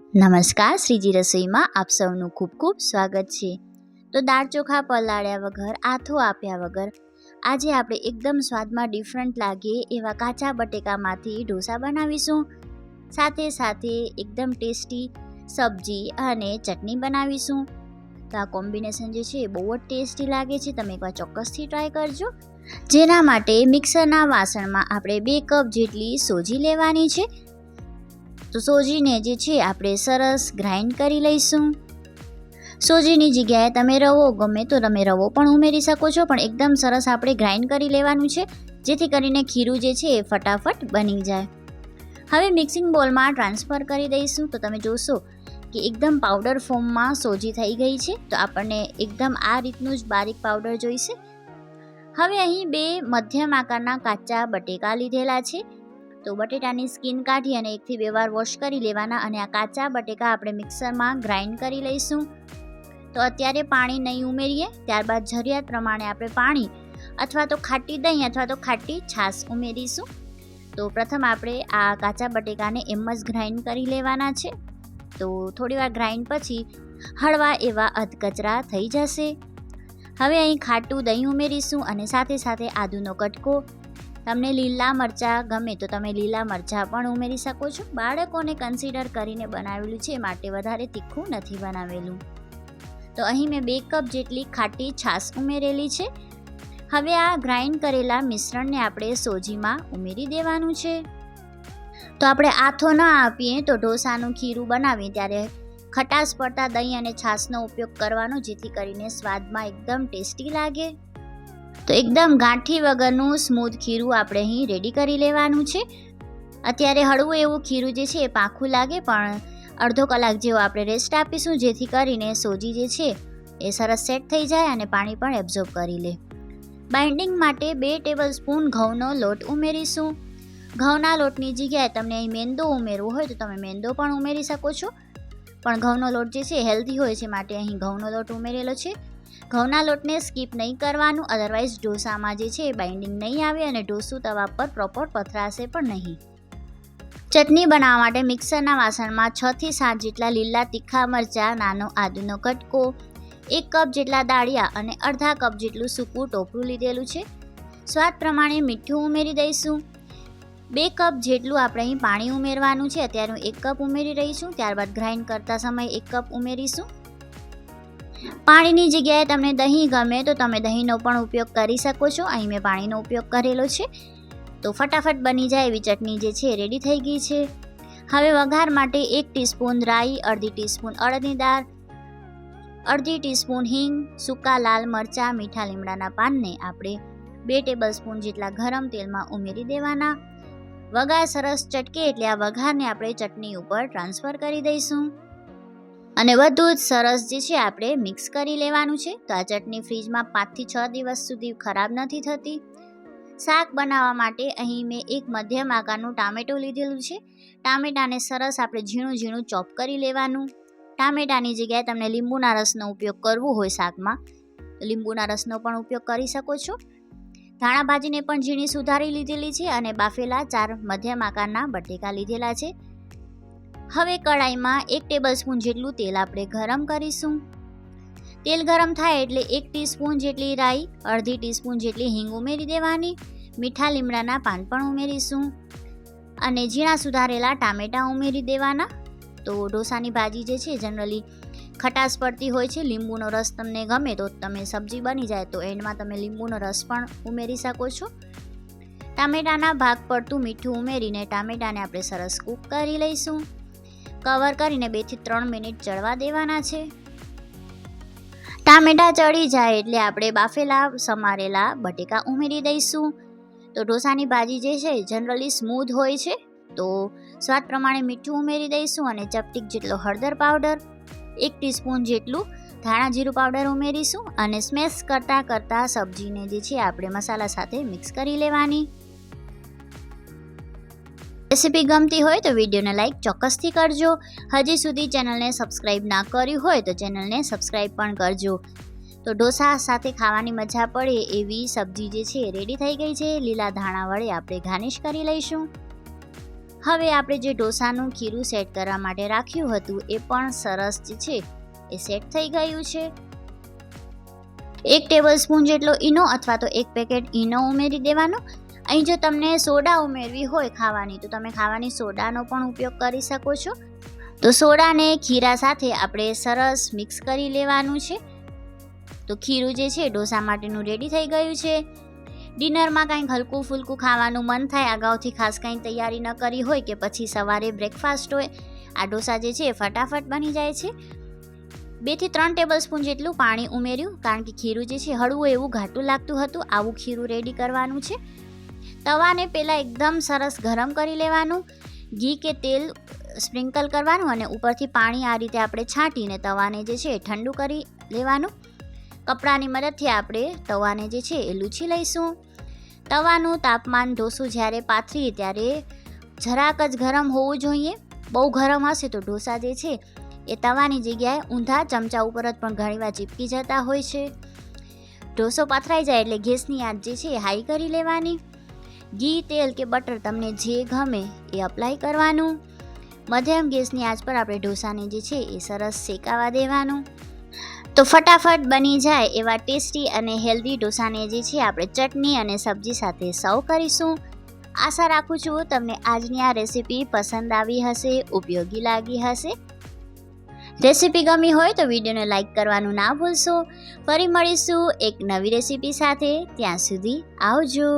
નમસ્કાર, શ્રીજી રસોઈમાં આપ સૌનું ખૂબ ખૂબ સ્વાગત છે. તો દાળ ચોખા પલાળ્યા વગર, આથો આપ્યા વગર, આજે આપણે એકદમ સ્વાદમાં ડિફરન્ટ લાગે એવા કાચા બટેકામાંથી ઢોસા બનાવીશું. સાથે સાથે એકદમ ટેસ્ટી સબ્જી અને ચટણી બનાવીશું. તો આ કોમ્બિનેશન જે છે એ બહુ જ ટેસ્ટી લાગે છે. તમે એકવાર ચોક્કસથી ટ્રાય કરજો. જેના માટે મિક્સરના વાસણમાં આપણે બે કપ જેટલી સોજી લેવાની છે. તો સોજીને જે છે, આપણે સરસ ગ્રાઇન્ડ કરી લઈશું. સોજીની જગ્યાએ તમે રવો, ગમે તો તમે રવો પણ ઉમેરી શકો છો, પણ એકદમ સરસ આપણે ગ્રાઇન્ડ કરી લેવાનું છે, જેથી કરીને ખીરું જે છે, એ ફટાફટ બની જાય. હવે મિક્સિંગ બોલમાં ટ્રાન્સફર કરી દઈશું. તો તમે જોશો કે એકદમ પાવડર ફોર્મમાં સોજી થઈ ગઈ છે, તો આપણને એકદમ આ રીતનું જ બારીક પાવડર જોઈશે. હવે અહીં બે મધ્યમ આકારના કાચા બટેકા લીધેલા છે. તો બટેટાની સ્કિન કાઢી અને એકથી બે વાર વોશ કરી લેવાના અને આ કાચા બટેકા આપણે મિક્સરમાં ગ્રાઇન્ડ કરી લઈશું. તો અત્યારે પાણી નહીં ઉમેરીએ, ત્યારબાદ જરૂરિયાત પ્રમાણે આપણે પાણી અથવા તો ખાટી દહીં અથવા તો ખાટી છાશ ઉમેરીશું. તો પ્રથમ આપણે આ કાચા બટેકાને એમ જ ગ્રાઇન્ડ કરી લેવાના છે. તો થોડીવાર ગ્રાઇન્ડ પછી હળવા એવા અધકચરા થઈ જશે. હવે અહીં ખાટું દહીં ઉમેરીશું અને સાથે સાથે આદુનો કટકો તમને લીલા મરચાં ગમે તો તમે લીલા મરચાં પણ ઉમેરી શકો છો. બાળકોને કન્સિડર કરીને બનાવેલું છે માટે વધારે તીખું નથી બનાવેલું. તો અહીં મેં બે કપ જેટલી ખાટી છાશ ઉમેરેલી છે. હવે આ ગ્રાઇન્ડ કરેલા મિશ્રણને આપણે સોજીમાં ઉમેરી દેવાનું છે. તો આપણે આથો ન આપીએ તો ઢોસાનું ખીરું બનાવીએ, ત્યારે ખટાશ પડતા દહીં અને છાશનો ઉપયોગ કરવાનો, જેથી કરીને સ્વાદમાં એકદમ ટેસ્ટી લાગે. તો એકદમ ગાંઠી વગરનું સ્મૂથ ખીરું આપણે અહીં રેડી કરી લેવાનું છે. અત્યારે હળવું એવું ખીરું જે છે એ પાખું લાગે, પણ અડધો કલાક જેવો આપણે રેસ્ટ આપીશું, જેથી કરીને સોજી જે છે એ સરસ સેટ થઈ જાય અને પાણી પણ એબ્ઝોર્બ કરી લે. બાઇન્ડિંગ માટે બે ટેબલ સ્પૂન ઘઉંનો લોટ ઉમેરીશું. ઘઉંના લોટની જગ્યાએ તમને અહીં મેંદો ઉમેરવો હોય તો તમે મેંદો પણ ઉમેરી શકો છો. પણ ઘઉંનો લોટ જે છે હેલ્ધી હોય છે, માટે અહીં ઘઉંનો લોટ ઉમેરેલો છે. ઘઉંના લોટને સ્કીપ નહીં કરવાનું અધરવાઇઝ ઢોસામાં જે છે એ બાઇન્ડિંગ નહીં આવે અને ઢોસું તવા પર પ્રોપર પથરાશે પણ નહીં. ચટણી બનાવવા માટે મિક્સરના વાસણમાં છથી સાત જેટલા લીલા તીખા મરચાં, નાનો આદુનો કટકો, એક કપ જેટલા દાળિયા અને અડધા કપ જેટલું સૂકું ટોપરું લીધેલું છે. સ્વાદ પ્રમાણે મીઠું ઉમેરી દઈશું. બે કપ જેટલું આપણે અહીં પાણી ઉમેરવાનું છે અત્યારે હું એક કપ ઉમેરી રહી છું ત્યારબાદ ગ્રાઇન્ડ કરતા સમયે એક કપ ઉમેરીશું. પાણીની જગ્યાએ તમને દહીં ગમે તો તમે દહીંનો પણ ઉપયોગ કરી શકો છો. અહીં મેં પાણીનો ઉપયોગ કરેલો છે. તો ફટાફટ બની જાય એવી ચટણી જે છે રેડી થઈ ગઈ છે. હવે વઘાર માટે એક ટીસ્પૂન રાઈ, અડધી ટીસ્પૂન અડદની દાળ, અડધી ટીસ્પૂન હિંગ, સૂકા લાલ મરચાં, મીઠા લીમડાના પાનને આપણે બે ટેબલ સ્પૂન જેટલા ગરમ તેલમાં ઉમેરી દેવાના. વઘાર સરસ ચટકે એટલે આ વઘારને આપણે ચટણી ઉપર ટ્રાન્સફર કરી દઈશું. અને બધું જ સરસ જે છે, આપણે મિક્સ કરી લેવાનું છે. તો આ ચટણી ફ્રીજમાં પાંચથી છ દિવસ સુધી ખરાબ નથી થતી. શાક બનાવવા માટે અહીં મેં એક મધ્યમ આકારનું ટામેટું લીધેલું છે. ટામેટાને સરસ આપણે ઝીણું ઝીણું ચોપ કરી લેવાનું. ટામેટાની જગ્યાએ તમને લીંબુના રસનો ઉપયોગ કરવો હોય શાકમાં લીંબુના રસનો પણ ઉપયોગ કરી શકો છો. ધાણા ભાજીને પણ ઝીણી સુધારી લીધેલી છે અને બાફેલા ચાર મધ્યમ આકારના બટેકા લીધેલા છે. હવે કડાઈમાં એક ટેબલ સ્પૂન જેટલું તેલ આપણે ગરમ કરીશું. તેલ ગરમ થાય એટલે એક ટીસ્પૂન જેટલી રાઈ, અડધી ટીસ્પૂન જેટલી હિંગ ઉમેરી દેવાની, મીઠા લીમડાના પાન પણ ઉમેરીશું. અને ઝીણા સુધારેલા ટામેટાં ઉમેરી દેવાના. તો ઢોસાની ભાજી જે છે, જનરલી ખટાશ પડતી હોય છે, લીંબુનો રસ તમને ગમે તો તમે સબ્જી બની જાય તો એન્ડમાં તમે લીંબુનો રસ પણ ઉમેરી શકો છો. ટામેટાના ભાગ પડતું મીઠું ઉમેરીને ટામેટાને આપણે સરસ કૂક કરી લઈશું. કવર કરીને બેથી ત્રણ મિનિટ ચડવા દેવાના છે. ટામેટા ચડી જાય એટલે આપણે બાફેલા, સમારેલા બટેકા ઉમેરી દઈશું. તો ઢોસાની ભાજી જે છે જનરલી સ્મૂધ હોય છે. તો સ્વાદ પ્રમાણે મીઠું ઉમેરી દઈશું અને ચપટીક જેટલો હળદર પાવડર એક ટીસ્પૂન જેટલું ધાણા જીરું પાવડર ઉમેરીશું અને સ્મેશ કરતાં કરતાં સબ્જીને જે છે, આપણે મસાલા સાથે મિક્સ કરી લેવાની. રેસીપી ગમતી હોય તો વિડીયોને લાઇક ચોક્કસથી કરજો. હજી સુધી ચેનલને સબસ્ક્રાઈબ ના કર્યું હોય તો ચેનલને સબસ્ક્રાઈબ પણ કરજો. તો ઢોસા સાથે ખાવાની મજા પડે એવી સબ્જી જે છે રેડી થઈ ગઈ છે. લીલા ધાણા વડે આપણે ગાર્નિશ કરી લઈશું. હવે આપણે જે ઢોસાનું ખીરું સેટ કરવા માટે રાખ્યું હતું એ પણ સરસ જે છે. એ સેટ થઈ ગયું છે. એક ટેબલ સ્પૂન જેટલો ઈનો અથવા તો એક પેકેટ ઈનો ઉમેરી દેવાનો. અહીં જો તમને સોડા ઉમેરવી હોય ખાવાની, તો તમે ખાવાની સોડાનો પણ ઉપયોગ કરી શકો છો. તો સોડાને ખીરા સાથે આપણે સરસ મિક્સ કરી લેવાનું છે. તો ખીરું જે છે, ઢોસા માટેનું રેડી થઈ ગયું છે. ડિનરમાં કંઈક હલકું ફૂલકું ખાવાનું મન થાય, અગાઉથી ખાસ કંઈ તૈયારી ન કરી હોય કે પછી સવારે બ્રેકફાસ્ટ હોય, આ ઢોસા જે છે ફટાફટ બની જાય છે. બેથી ત્રણ ટેબલ સ્પૂન જેટલું પાણી ઉમેર્યું, કારણ કે ખીરું જે છે, હળવું એવું ઘાટું લાગતું હતું, આવું ખીરું રેડી કરવાનું છે. તવાને પહેલાં એકદમ સરસ ગરમ કરી લેવાનું, ઘી કે તેલ સ્પ્રિંકલ કરવાનું અને ઉપરથી પાણી આ રીતે આપણે છાંટીને તવાને જે છે ઠંડુ કરી લેવાનું. કપડાની મદદથી આપણે તવાને જે છે એ લૂછી લઈશું. તવાનું તાપમાન ઢોસું જ્યારે પાથરીએ ત્યારે જરાક જ ગરમ હોવું જોઈએ. બહુ ગરમ હશે તો ઢોસા જે છે એ તવાની જગ્યાએ ઊંધા ચમચા ઉપર જ પણ ઘણીવાર ચીપકી જતા હોય છે. ઢોસો પાથરાઈ જાય એટલે ગેસની આંચ જે છે એ હાઈ કરી લેવાની. ઘી, તેલ કે બટર તમને જે ગમે એ અપ્લાય કરવાનું. મધ્યમ ગેસની આંચ પર આપણે ઢોસાને જે છે એ સરસ શેકાવા દેવાનું. તો ફટાફટ બની જાય એવા ટેસ્ટી અને હેલ્ધી ઢોસાને જે છે આપણે ચટણી અને સબ્જી સાથે સર્વ કરીશું. આશા રાખું છું તમને આજની આ રેસીપી પસંદ આવી હશે, ઉપયોગી લાગી હશે. રેસીપી ગમી હોય તો વિડીયોને લાઇક કરવાનું ના ભૂલશો. ફરી મળીશું એક નવી રેસીપી સાથે. ત્યાં સુધી આવજો.